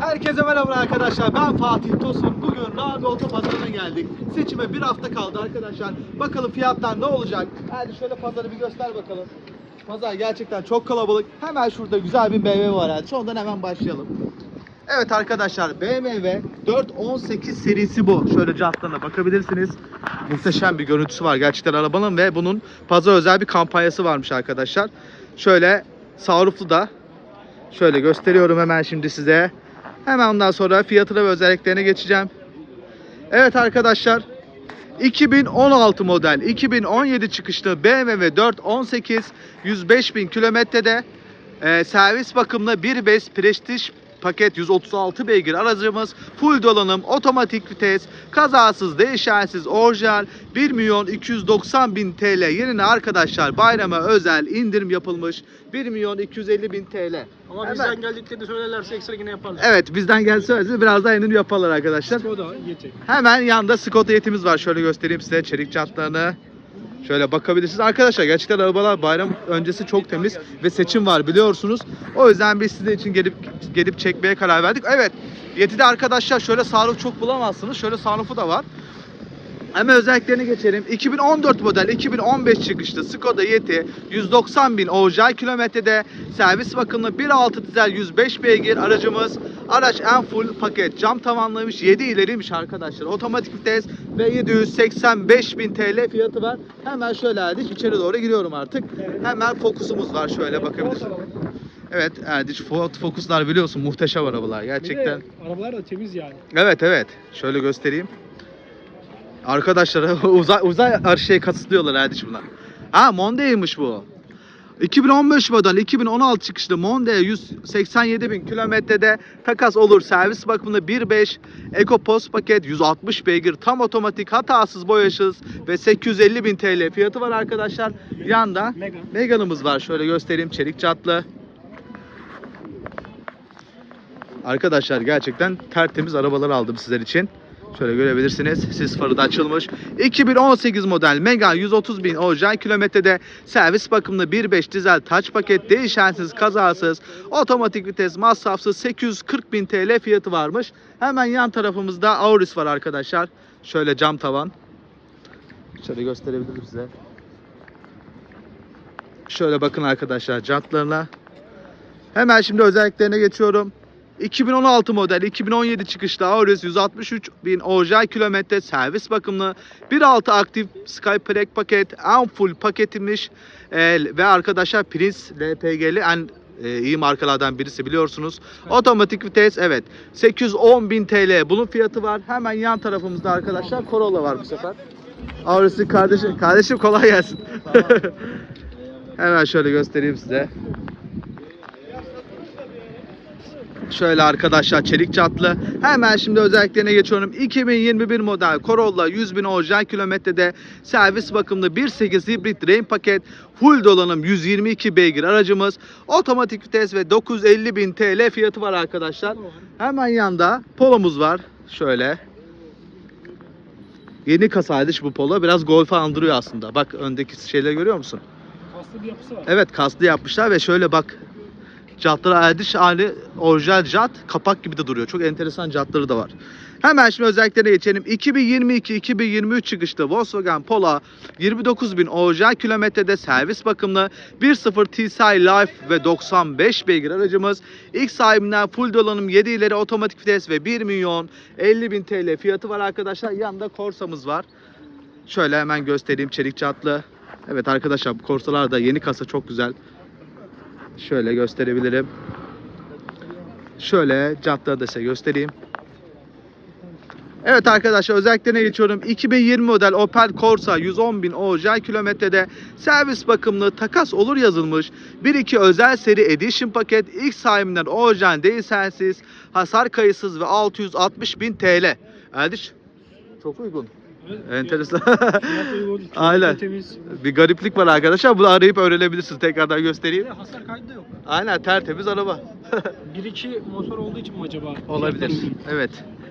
Herkese merhaba arkadaşlar. Ben Fatih Tosun. Bugün Nabi Otopazarı'na geldik. Seçime bir hafta kaldı arkadaşlar. Bakalım fiyatlar ne olacak? Hadi şöyle pazarı bir göster bakalım. Pazar gerçekten çok kalabalık. Hemen şurada güzel bir BMW var. Hadi ondan hemen başlayalım. Evet arkadaşlar BMW 418 serisi bu. Şöyle jantlarına bakabilirsiniz. Muhteşem bir görüntüsü var gerçekten arabanın ve bunun pazar özel bir kampanyası varmış arkadaşlar. Şöyle sunrooflu da şöyle gösteriyorum hemen şimdi size. Hemen ondan sonra fiyatına ve özelliklerine geçeceğim. Evet arkadaşlar 2016 model 2017 çıkışlı BMW 418 105 bin kilometrede e, servis bakımlı 1.5 Prestige paket 136 beygir aracımız full donanım otomatik vites kazasız değişensiz orijinal 1 milyon 290 bin TL yerine arkadaşlar bayrama özel indirim yapılmış 1 milyon 250 bin TL. Ama Hemen- bizden geldiklerini söylerlerse ekstra yine yaparlar. Evet bizden gelse biraz daha indirim yaparlar arkadaşlar. O da yiyecek. Hemen yanında Skoda yetimiz var. Şöyle göstereyim size çelik çatlarını. Şöyle bakabilirsiniz. Arkadaşlar gerçekten arabalar bayram öncesi çok temiz ve seçim var biliyorsunuz. O yüzden biz sizin için gelip gelip çekmeye karar verdik. Evet. Yeti'de arkadaşlar şöyle sunroof çok bulamazsınız. Şöyle sunroofu da var. Hemen özelliklerine geçelim. 2014 model 2015 çıkışlı Skoda Yeti 190 bin orijinal kilometrede servis bakımlı 1.6 dizel 105 beygir aracımız. Araç en full paket cam tavanlıymış 7 ileriymiş arkadaşlar. Otomatik vites ve 785 bin TL fiyatı var. Hemen şöyle Erdiç içeri doğru giriyorum artık. Hemen fokusumuz var şöyle bakabilirsiniz. Evet Erdiç Ford Focus'lar biliyorsun muhteşem arabalar gerçekten. Bir de arabalar da temiz yani. Evet evet. Şöyle göstereyim. Arkadaşlar uzay uzay her şey kasıtlıyorlar hadi bunlar. Ha Monday'mış bu. 2015 model 2016 çıkışlı Monday 187 bin kilometrede takas olur servis bakımında 1.5 EcoPost paket 160 beygir tam otomatik hatasız boyasız ve 850 bin TL fiyatı var arkadaşlar. Yanda Mega. Megan'ımız var şöyle göstereyim çelik çatlı. Arkadaşlar gerçekten tertemiz arabalar aldım sizler için. Şöyle görebilirsiniz. Sis farı da açılmış. 2018 model Megane 130 bin orijinal kilometrede servis bakımlı 1.5 dizel taç paket değişensiz kazasız otomatik vites masrafsız 840 bin TL fiyatı varmış. Hemen yan tarafımızda Auris var arkadaşlar. Şöyle cam tavan. Şöyle gösterebilirim size. Şöyle bakın arkadaşlar jantlarına. Hemen şimdi özelliklerine geçiyorum. 2016 model 2017 çıkışlı Auris 163 bin orijinal kilometre servis bakımlı 1.6 aktif Skypack paket en full paketmiş Ee, ve arkadaşlar Prince LPG'li en e, iyi markalardan birisi biliyorsunuz. Otomatik vites evet 810 bin TL bunun fiyatı var. Hemen yan tarafımızda arkadaşlar Corolla var bu sefer. Auris'in kardeşim. Kardeşim kolay gelsin. Hemen şöyle göstereyim size. Şöyle arkadaşlar çelik çatlı. Hemen şimdi özelliklerine geçiyorum. 2021 model Corolla 100 bin orijinal kilometrede servis bakımlı 1.8 hibrit rain paket full dolanım 122 beygir aracımız. Otomatik vites ve 950 bin TL fiyatı var arkadaşlar. Hemen yanda polomuz var. Şöyle. Yeni kasaydı bu polo. Biraz golf'ü andırıyor aslında. Bak öndeki şeyleri görüyor musun? Kaslı bir yapısı var. Evet kaslı yapmışlar ve şöyle bak Jantları erdiş hali orijinal jant kapak gibi de duruyor. Çok enteresan jantları da var. Hemen şimdi özelliklerine geçelim. 2022-2023 çıkışlı Volkswagen Polo 29 bin orijinal kilometrede servis bakımlı 1.0 TSI Life ve 95 beygir aracımız. İlk sahibinden full dolanım 7 ileri otomatik vites ve 1 milyon 50 bin TL fiyatı var arkadaşlar. Yanında Corsa'mız var. Şöyle hemen göstereyim çelik çatlı. Evet arkadaşlar bu Corsa'lar da yeni kasa çok güzel. Şöyle gösterebilirim. Şöyle cadde da size göstereyim. Evet arkadaşlar özelliklerine geçiyorum. 2020 model Opel Corsa 110 bin orijinal kilometrede servis bakımlı takas olur yazılmış. 1-2 özel seri edition paket ilk sahibinden orijinal değilsensiz hasar kayıtsız ve 660 bin TL. Erdiş çok uygun. Enteresan. Fiyat uygun, çok Aynen. temiz. Bir gariplik var arkadaşlar. Bunu arayıp öğrenebilirsiniz. Tekrardan Bir göstereyim. de hasar kaydı da yok. Aynen tertemiz araba. 1-2 motor olduğu için mi acaba? Olabilir. Fiyatlar uygun? Evet.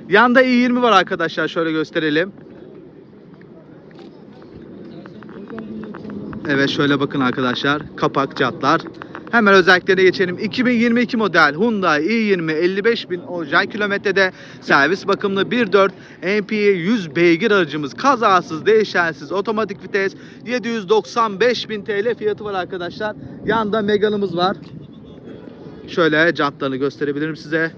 Yanda i20 var arkadaşlar. Şöyle gösterelim. Evet şöyle bakın arkadaşlar. Kapak, catlar. Hemen özelliklerine geçelim. 2022 model Hyundai i20 55 bin orijinal kilometrede servis bakımlı 1.4 MPI 100 beygir aracımız kazasız, değişensiz, otomatik vites 795 bin TL fiyatı var arkadaşlar. Yanda Megane'ımız var. Şöyle jantlarını gösterebilirim size.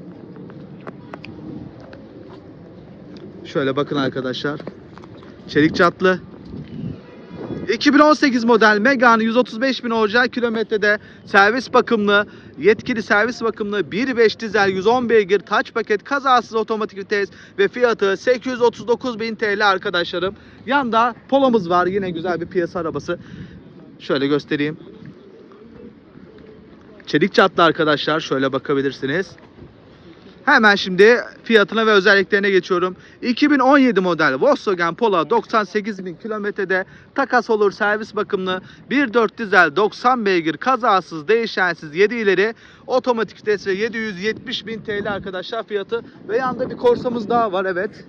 Şöyle bakın arkadaşlar. Çelik çatlı. 2018 model Megane 135 bin orijinal kilometrede servis bakımlı, yetkili servis bakımlı 1.5 dizel 110 beygir taç paket kazasız otomatik vites ve fiyatı 839 bin TL arkadaşlarım. Yanda Polo'muz var yine güzel bir piyasa arabası. Şöyle göstereyim. Çelik çatlı arkadaşlar şöyle bakabilirsiniz. Hemen şimdi fiyatına ve özelliklerine geçiyorum. 2017 model Volkswagen Polo 98 bin kilometrede takas olur servis bakımlı 1.4 dizel 90 beygir kazasız değişensiz 7 ileri otomatik vites ve 770 bin TL arkadaşlar fiyatı ve yanında bir korsamız daha var evet.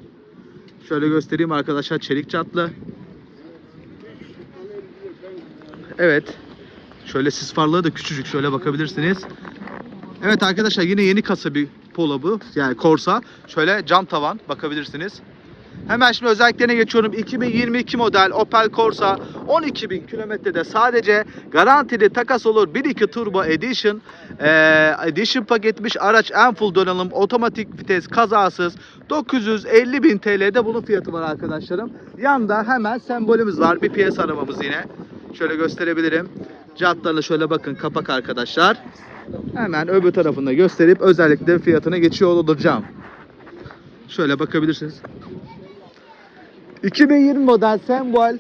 Şöyle göstereyim arkadaşlar çelik çatlı. Evet. Şöyle sis farları da küçücük şöyle bakabilirsiniz. Evet arkadaşlar yine yeni kasa bir Polo bu. Yani Corsa. Şöyle cam tavan bakabilirsiniz. Hemen şimdi özelliklerine geçiyorum. 2022 model Opel Corsa 12.000 kilometrede sadece garantili takas olur 1.2 Turbo Edition eee Edition paketmiş araç en full donanım otomatik vites kazasız 950.000 TL'de bunun fiyatı var arkadaşlarım. Yanda hemen sembolümüz var bir piyasa arabamız yine. Şöyle gösterebilirim. Jantlarına şöyle bakın kapak arkadaşlar. Hemen öbür tarafında gösterip özellikle fiyatına geçiyor olacağım. Şöyle bakabilirsiniz. 2020 model Sembol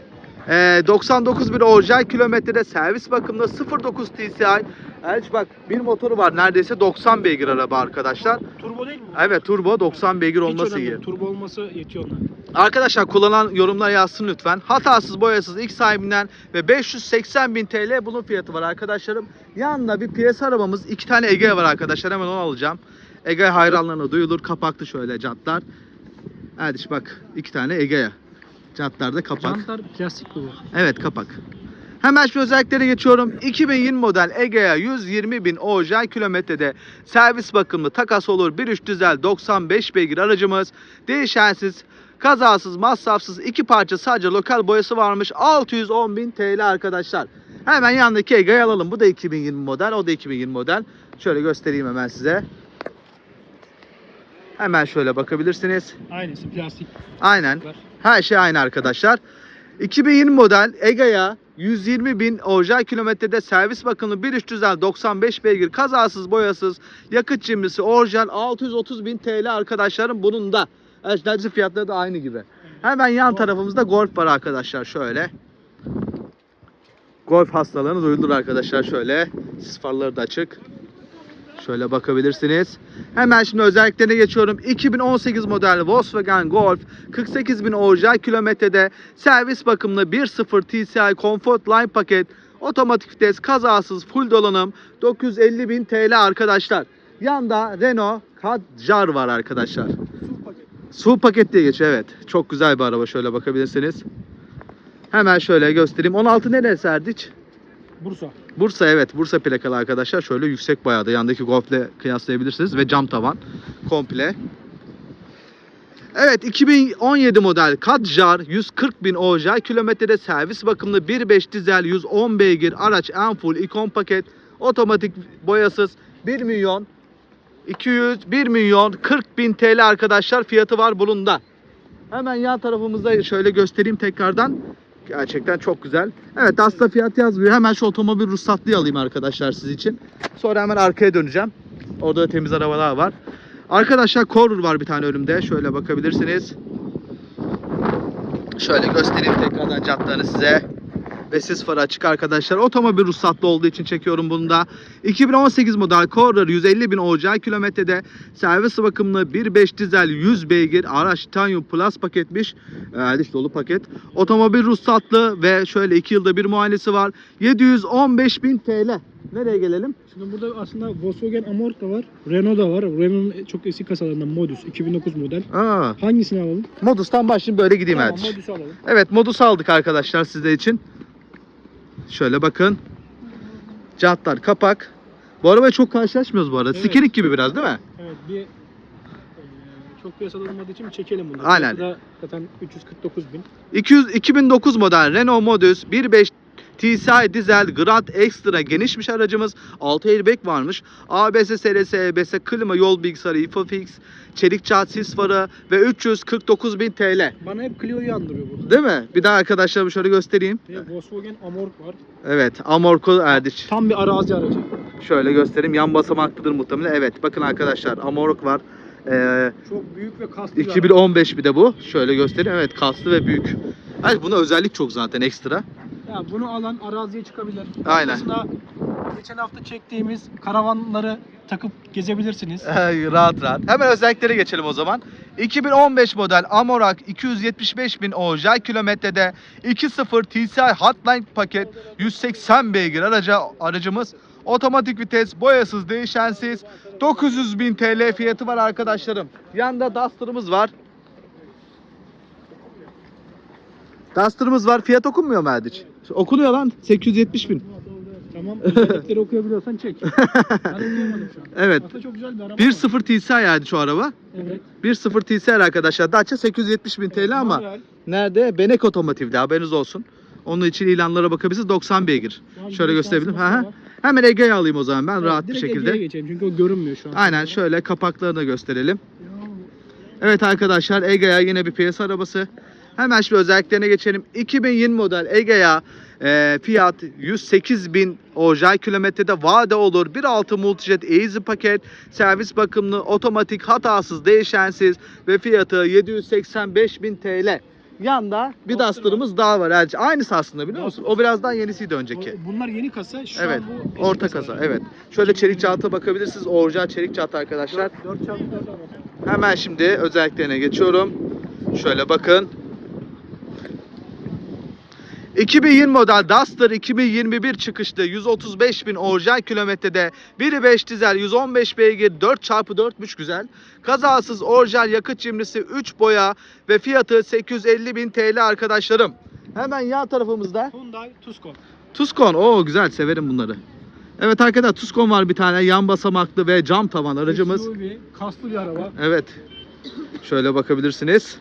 ee, 99 bin orijinal kilometrede servis bakımında 09 TCI Elç bak bir motoru var neredeyse 90 beygir araba arkadaşlar. Turbo değil mi? Evet turbo 90 beygir olması iyi. Turbo olması yetiyor ona. Arkadaşlar kullanan yorumlar yazsın lütfen. Hatasız boyasız ilk sahibinden ve 580 bin TL bunun fiyatı var arkadaşlarım. Yanında bir piyasa arabamız iki tane Ege var arkadaşlar hemen onu alacağım. Ege hayranlarına duyulur kapaklı şöyle jantlar. Hadi işte bak iki tane Ege'ye. Jantlarda kapak. Jantlar plastik bu. Evet kapak. Hemen şu özelliklere geçiyorum. 2020 model Egea 120 bin orijinal kilometrede servis bakımlı takas olur 1.3 dizel 95 beygir aracımız. Değişensiz, kazasız, masrafsız iki parça sadece lokal boyası varmış. 610 bin TL arkadaşlar. Hemen yandaki Egea'yı alalım. Bu da 2020 model. O da 2020 model. Şöyle göstereyim hemen size. Hemen şöyle bakabilirsiniz. Aynısı plastik. Aynen. Her şey aynı arkadaşlar. 2020 model Egea 120 bin orijinal kilometrede servis bakımlı 1.3 dizel 95 beygir kazasız boyasız yakıt cimrisi orijinal 630 bin TL arkadaşlarım bunun da neredeyse fiyatları da aynı gibi. Hemen yan tarafımızda Golf var arkadaşlar şöyle. Golf hastalığını duyulur arkadaşlar şöyle. Sis farları da açık. Şöyle bakabilirsiniz. Hemen şimdi özelliklerine geçiyorum. 2018 model Volkswagen Golf 48 bin orijinal kilometrede servis bakımlı 1.0 TCI Comfort Line paket otomatik vites kazasız full donanım 950 bin TL arkadaşlar. Yanda Renault Kadjar var arkadaşlar. Su paket diye geçiyor evet. Çok güzel bir araba şöyle bakabilirsiniz. Hemen şöyle göstereyim. 16 neresi Erdiç? Bursa. Bursa evet Bursa plakalı arkadaşlar şöyle yüksek bayağı da yandaki Golf'le kıyaslayabilirsiniz ve cam tavan komple. Evet 2017 model Kadjar 140 bin orijinal kilometrede servis bakımlı 1.5 dizel 110 beygir araç en full ikon paket otomatik boyasız 1 milyon 200 1 milyon 40 bin TL arkadaşlar fiyatı var bunun da. Hemen yan tarafımızda şöyle göstereyim tekrardan. Gerçekten çok güzel. Evet aslında fiyat yazmıyor. Hemen şu otomobil ruhsatlıyı alayım arkadaşlar siz için. Sonra hemen arkaya döneceğim. Orada da temiz arabalar var. Arkadaşlar Corner var bir tane önümde. Şöyle bakabilirsiniz. Şöyle göstereyim tekrardan jantlarını size. Ve sis farı açık arkadaşlar. Otomobil ruhsatlı olduğu için çekiyorum bunu da. 2018 model Corner 150 bin orijinal kilometrede servis bakımlı 1.5 dizel 100 beygir araç Titanium Plus paketmiş. Ee, diş dolu paket. Otomobil ruhsatlı ve şöyle 2 yılda bir muayenesi var. 715 bin TL. Nereye gelelim? Şimdi burada aslında Volkswagen Amort da var. Renault da var. Renault'un çok eski kasalarından Modus 2009 model. Aa, Hangisini alalım? Modus'tan başlayayım böyle gideyim Tamam, hadi. Modus'u alalım. Evet Modus aldık arkadaşlar sizler için. Şöyle bakın. Jantlar kapak. Bu arabayla çok karşılaşmıyoruz bu arada. Evet. Skinik gibi biraz değil mi? Evet bir e, çok piyasada olmadığı için çekelim bunu. Aynen. Zaten 349 bin. 200 2009 model Renault Modus 1.5 TSI dizel Grand Extra genişmiş aracımız. 6 airbag varmış. ABS, SRS, EBS, klima, yol bilgisayarı, IFOFix, çelik çat sis farı ve 349.000 TL. Bana hep Clio'yu andırıyor bu. Değil mi? Bir daha arkadaşlarıma şöyle göstereyim. Bir Volkswagen Amork var. Evet, Amorko Erdiç. Tam bir arazi aracı. Şöyle göstereyim. Yan basamaklıdır muhtemelen. Evet, bakın arkadaşlar Amorok var. Ee, Çok büyük ve kaslı bir araç. 2015 bir de bu. Şöyle göstereyim. Evet, kaslı ve büyük. Hayır, buna özellik çok zaten ekstra. Ya bunu alan araziye çıkabilir. Aynen. Arkasına geçen hafta çektiğimiz karavanları takıp gezebilirsiniz. Rahat rahat. Hemen özelliklere geçelim o zaman. 2015 model Amorak 275 bin orijinal kilometrede 2.0 TSI Hotline paket 180 beygir araca, aracımız. Otomatik vites, boyasız, değişensiz. 900 bin TL fiyatı var arkadaşlarım. Yanda Duster'ımız var. Duster'ımız var. Fiyat okunmuyor mu Erdiç? Okunuyor lan. 870 bin. Tamam. Özellikleri okuyabiliyorsan çek. ben okuyamadım şu an. Evet. Aslında çok güzel bir araba. 1.0 TSI yani şu araba. Evet. 1.0 TSI arkadaşlar. Dacia 870 bin TL ama Manuel. nerede? Benek Otomotiv'de haberiniz olsun. Onun için ilanlara bakabilirsiniz. 90 beygir. Şu an Şöyle bir gösterebilirim. var. Hemen Ege'yi alayım o zaman ben Evet, rahat bir direkt şekilde. Ege'ye geçelim çünkü o görünmüyor şu an. Aynen şöyle kapaklarını da gösterelim. Evet arkadaşlar Egea yine bir piyasa arabası. Hemen şimdi özelliklerine geçelim. 2020 model Egea e, fiyat 108 bin orijinal kilometrede vade olur. 1.6 Multijet Easy paket, servis bakımlı, otomatik, hatasız, değişensiz ve fiyatı 785 bin TL. Yanda bir Duster Duster'ımız daha var. Elçi. Aynısı aslında biliyor musun? O birazdan yenisiydi önceki. Bunlar yeni kasa. Şu Evet. an bu eski Orta kasa. Evet. Şöyle çelik çanta bakabilirsiniz. Orijinal çelik çanta arkadaşlar. 4 çarpı 4 araba. Hemen şimdi özelliklerine geçiyorum. Şöyle bakın. 2020 model Duster 2021 çıkışlı 135 bin orijinal kilometrede 1.5 dizel 115 beygir 4x4'müş güzel. Kazasız orijinal yakıt cimrisi 3 boya ve fiyatı 850 bin TL arkadaşlarım. Hemen yan tarafımızda Hyundai Tucson. Tucson. Oo güzel severim bunları. Evet arkadaşlar Tucson var bir tane yan basamaklı ve cam tavan aracımız. SUV, kaslı bir araba. Evet. Şöyle bakabilirsiniz.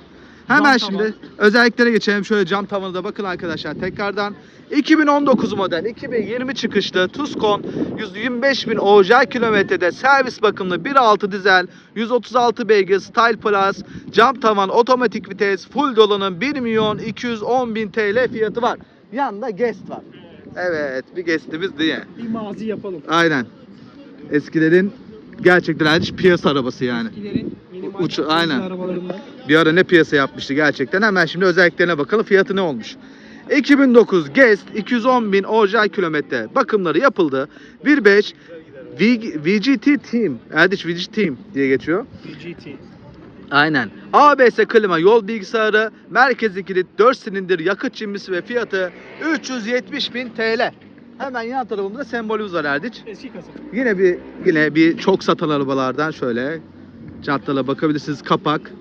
Hemen Cam şimdi özelliklere geçelim. Şöyle cam tavanı da bakın arkadaşlar tekrardan. 2019 model 2020 çıkışlı Tucson 125 bin orijinal kilometrede servis bakımlı 1.6 dizel 136 beygir Style Plus cam tavan otomatik vites full dolanım 1 milyon 210 bin TL fiyatı var. Yanında guest var. Evet bir guestimiz diye. Bir mazi yapalım. Aynen. Eskilerin gerçekten hariç piyasa arabası yani. Eskilerin Uç- aynen. Bir ara ne piyasa yapmıştı gerçekten. Hemen şimdi özelliklerine bakalım. Fiyatı ne olmuş? 2009 Guest 210 bin orijinal kilometre bakımları yapıldı. 1.5 V- VGT Team, Erdiç VGT Team diye geçiyor. GT. Aynen. ABS klima, yol bilgisayarı, merkezi kilit, 4 silindir, yakıt cimrisi ve fiyatı 370 bin TL. Hemen yan tarafımızda sembolümüz var Erdiç. Eski kasa. Yine bir yine bir çok satan arabalardan şöyle caddala bakabilirsiniz kapak.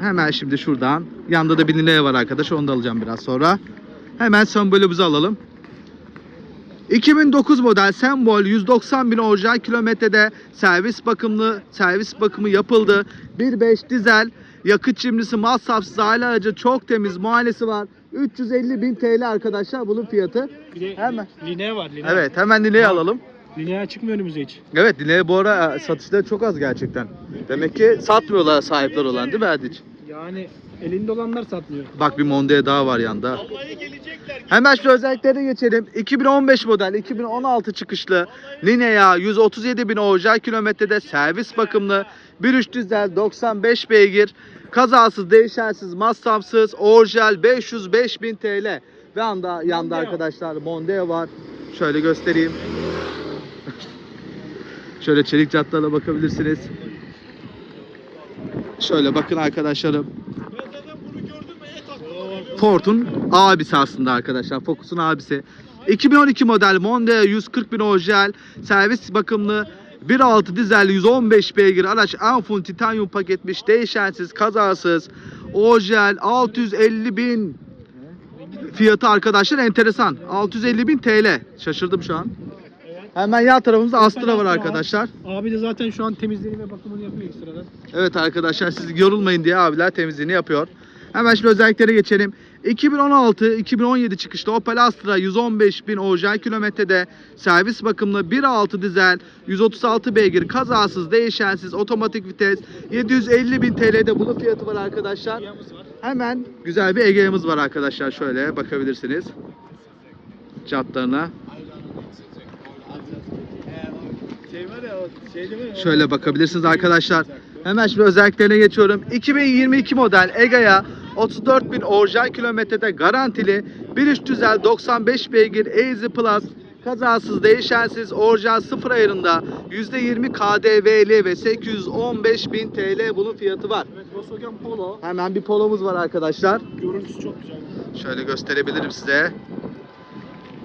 Hemen şimdi şuradan yanda da bir lineye var arkadaş onu da alacağım biraz sonra. Hemen sembolümüzü alalım. 2009 model Sembol 190 bin orijinal kilometrede servis bakımlı servis bakımı yapıldı. 1.5 dizel yakıt cimrisi masrafsız aile aracı çok temiz muayenesi var. 350 bin TL arkadaşlar bunun fiyatı. Bir de Hemen. Linea var. Linea. Evet hemen Nine'yi alalım. Linea çıkmıyor önümüze hiç. Evet Nine bu ara satışları çok az gerçekten. Demek ki satmıyorlar sahipler olan değil mi Erdiç? Yani elinde olanlar satmıyor. Bak bir Mondeo daha var yanda. Hemen şu özelliklere geçelim. 2015 model 2016 çıkışlı Linea 137 bin orijinal kilometrede servis bakımlı 1.3 dizel 95 beygir kazasız değişensiz masrafsız orijinal 505 bin TL ve anda yanda Mondeo. arkadaşlar Mondeo var. Şöyle göstereyim. Şöyle çelik jantlara bakabilirsiniz. Şöyle bakın arkadaşlarım. Ford'un abisi aslında arkadaşlar. Focus'un abisi. 2012 model Mondeo 140 bin orijinal servis bakımlı 1.6 dizel 115 beygir araç Anfun titanyum paketmiş değişensiz kazasız orijinal 650 bin fiyatı arkadaşlar enteresan 650 bin TL şaşırdım şu an Hemen yan tarafımızda Astra var arkadaşlar. Abi de zaten şu an temizliğini ve bakımını yapıyor ekstradan. Evet arkadaşlar siz yorulmayın diye abiler temizliğini yapıyor. Hemen şimdi özelliklere geçelim. 2016-2017 çıkışlı Opel Astra 115 bin orijinal kilometrede servis bakımlı 1.6 dizel 136 beygir kazasız değişensiz otomatik vites 750 bin TL'de bunun fiyatı var arkadaşlar. Hemen güzel bir Ege'miz var arkadaşlar şöyle bakabilirsiniz. Jantlarına. Şöyle bakabilirsiniz arkadaşlar. Hemen şimdi özelliklerine geçiyorum. 2022 model Egea 34 bin orijinal kilometrede garantili 1.3 dizel 95 beygir Easy Plus kazasız değişensiz orijinal sıfır ayarında %20 KDV'li ve 815 bin TL bunun fiyatı var. Evet Volkswagen Polo. Hemen bir polomuz var arkadaşlar. Görüntüsü çok güzel. Şöyle gösterebilirim size.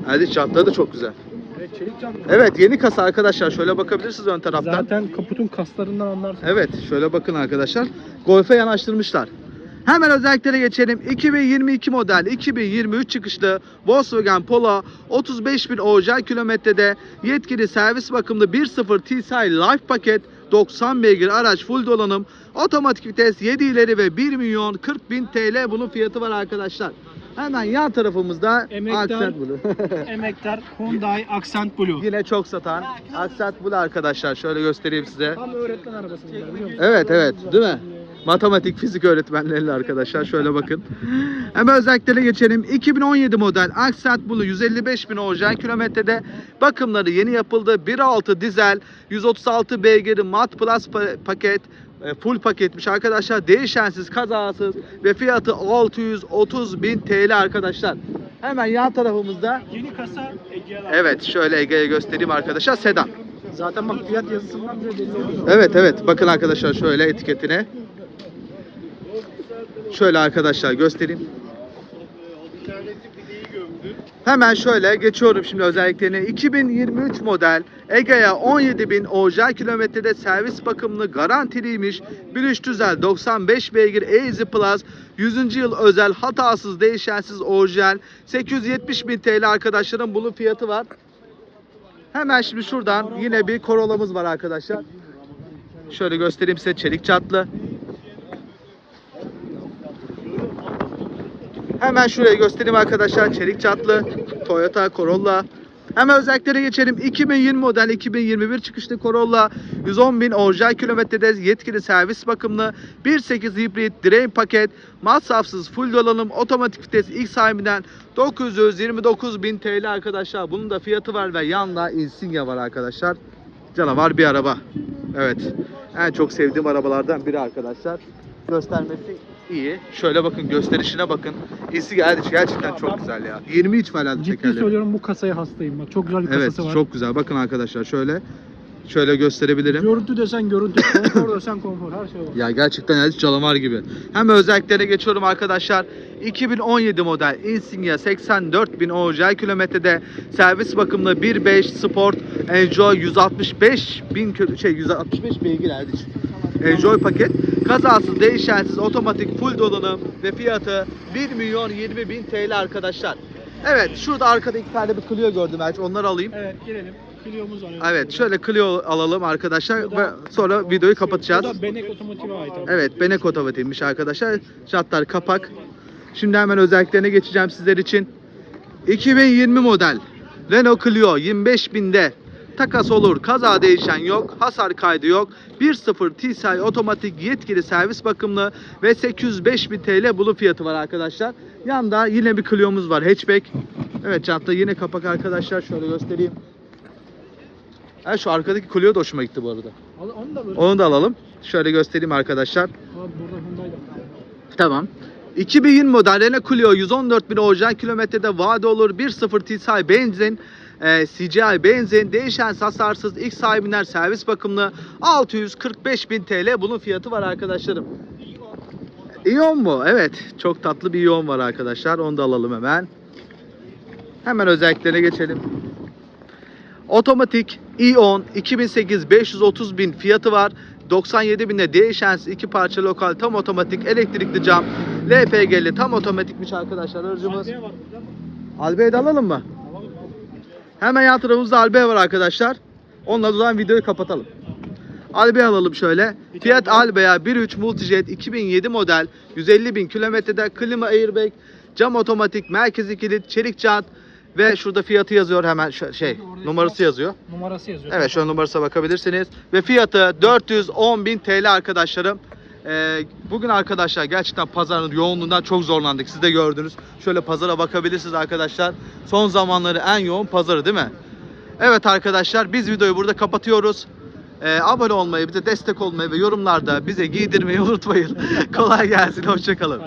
Evet jantları da çok güzel. Evet yeni kasa arkadaşlar. Şöyle bakabilirsiniz ön taraftan. Zaten kaputun kaslarından anlarsın. Evet şöyle bakın arkadaşlar. Golf'e yanaştırmışlar. Hemen özelliklere geçelim. 2022 model 2023 çıkışlı Volkswagen Polo 35 bin orijinal kilometrede yetkili servis bakımlı 1.0 TSI Life paket 90 beygir araç full donanım otomatik vites 7 ileri ve 1 milyon 40 bin TL bunun fiyatı var arkadaşlar. Hemen yan tarafımızda Emektar. Accent Blue. Emektar Hyundai Accent Blue. Yine çok satan Accent Blue arkadaşlar. Şöyle göstereyim size. Tam öğretmen arabası bunlar biliyor musun? Evet evet değil mi? Matematik, fizik öğretmenleriyle arkadaşlar. Şöyle bakın. Hemen özelliklere geçelim. 2017 model Accent Blue 155 bin orijinal kilometrede bakımları yeni yapıldı. 1.6 dizel 136 beygir mat plus pa- paket full paketmiş arkadaşlar. Değişensiz, kazasız ve fiyatı 630 bin TL arkadaşlar. Hemen yan tarafımızda Yeni kasa Egea'lar. evet şöyle Ege'ye göstereyim arkadaşlar sedan. Zaten bak fiyat yazısından bile belli oluyor. Evet evet bakın arkadaşlar şöyle etiketine. Şöyle arkadaşlar göstereyim. Hemen şöyle geçiyorum şimdi özelliklerini. 2023 model Egea 17.000 orijinal kilometrede servis bakımlı garantiliymiş. 1.3 düzel 95 beygir Easy Plus 100. yıl özel hatasız değişensiz orijinal 870 bin TL arkadaşların bunun fiyatı var. Hemen şimdi şuradan yine bir Corolla'mız var arkadaşlar. Şöyle göstereyim size çelik çatlı. Hemen şuraya göstereyim arkadaşlar. Çelik çatlı Toyota Corolla. Hemen özelliklere geçelim. 2020 model 2021 çıkışlı Corolla 110 bin orijinal kilometrede yetkili servis bakımlı 1.8 hibrit direğin paket masrafsız full dolanım otomatik vites ilk sahibinden 929 bin TL arkadaşlar. Bunun da fiyatı var ve yanında Insignia var arkadaşlar. Canavar bir araba. Evet. En çok sevdiğim arabalardan biri arkadaşlar. Göstermesi iyi. Şöyle bakın gösterişine bakın. Insignia gerçekten çok güzel ya. 20 iç falan Ciddi tekerleri. söylüyorum bu kasaya hastayım bak. Çok güzel bir Evet kasası var. çok güzel. Bakın arkadaşlar şöyle. Şöyle gösterebilirim. Görüntü desen görüntü, konfor desen konfor, her şey var. Ya gerçekten yani canavar gibi. Hemen özelliklerine geçiyorum arkadaşlar. 2017 model Insignia 84 bin orijinal kilometrede servis bakımlı 1.5 Sport Enjoy 165 bin şey 165 beygir Erdiç. Enjoy paket. Kazasız, değişensiz, otomatik, full donanım ve fiyatı 1 milyon 20 bin TL arkadaşlar. Evet şurada arkada iki tane bir Clio gördüm Erdiç. Onları alayım. Evet gelelim. Clio'muz var. Evet şöyle Clio alalım arkadaşlar da- ve sonra videoyu kapatacağız. Bu da Benek Otomotiv'e ait. Evet, Benek otomotivmiş arkadaşlar. Jantlar kapak. Şimdi hemen özelliklerine geçeceğim sizler için. 2020 model Renault Clio 25 binde takas olur, kaza değişen yok, hasar kaydı yok. 1.0 TSI otomatik yetkili servis bakımlı ve 805 bin TL bulu fiyatı var arkadaşlar. Yanda yine bir Clio'muz var, hatchback. Evet jantla yine kapak arkadaşlar. Şöyle göstereyim. Ha, şu arkadaki Clio da hoşuma gitti bu arada. Onu da böyle. Onu da alalım. Şöyle göstereyim arkadaşlar. Abi burada Hyundai da var. Tamam. 2020 model Renault Clio 114 bin orijinal kilometrede vade olur. 1.0 TSI benzin, e, CGI benzin, değişen hasarsız ilk sahibinden servis bakımlı 645 bin TL bunun fiyatı var arkadaşlarım. İyon mu? Evet. Çok tatlı bir iyon var arkadaşlar. Onu da alalım hemen. Hemen özelliklerine geçelim. Otomatik İon 2008 530 bin fiyatı var. 97 binde değişensiz iki parça lokal tam otomatik elektrikli cam LPG'li tam otomatikmiş arkadaşlar aracımız. Albe'yi de alalım mı? Hemen yan tarafımızda Albe var arkadaşlar. Onunla zaman videoyu kapatalım. Albe alalım şöyle. Fiat Albea 1.3 Multijet 2007 model 150 bin kilometrede klima airbag, cam otomatik, merkezi kilit, çelik jant ve şurada fiyatı yazıyor hemen şey numarası yazıyor. Numarası yazıyor. Evet şu numarasına bakabilirsiniz. Ve fiyatı 410 bin TL arkadaşlarım. Ee, bugün arkadaşlar gerçekten pazarın yoğunluğundan çok zorlandık. Siz de gördünüz. Şöyle pazara bakabilirsiniz arkadaşlar. Son zamanları en yoğun pazarı değil mi? Evet arkadaşlar biz videoyu burada kapatıyoruz. Ee, abone olmayı, bize destek olmayı ve yorumlarda bize giydirmeyi unutmayın. Kolay gelsin, hoşçakalın.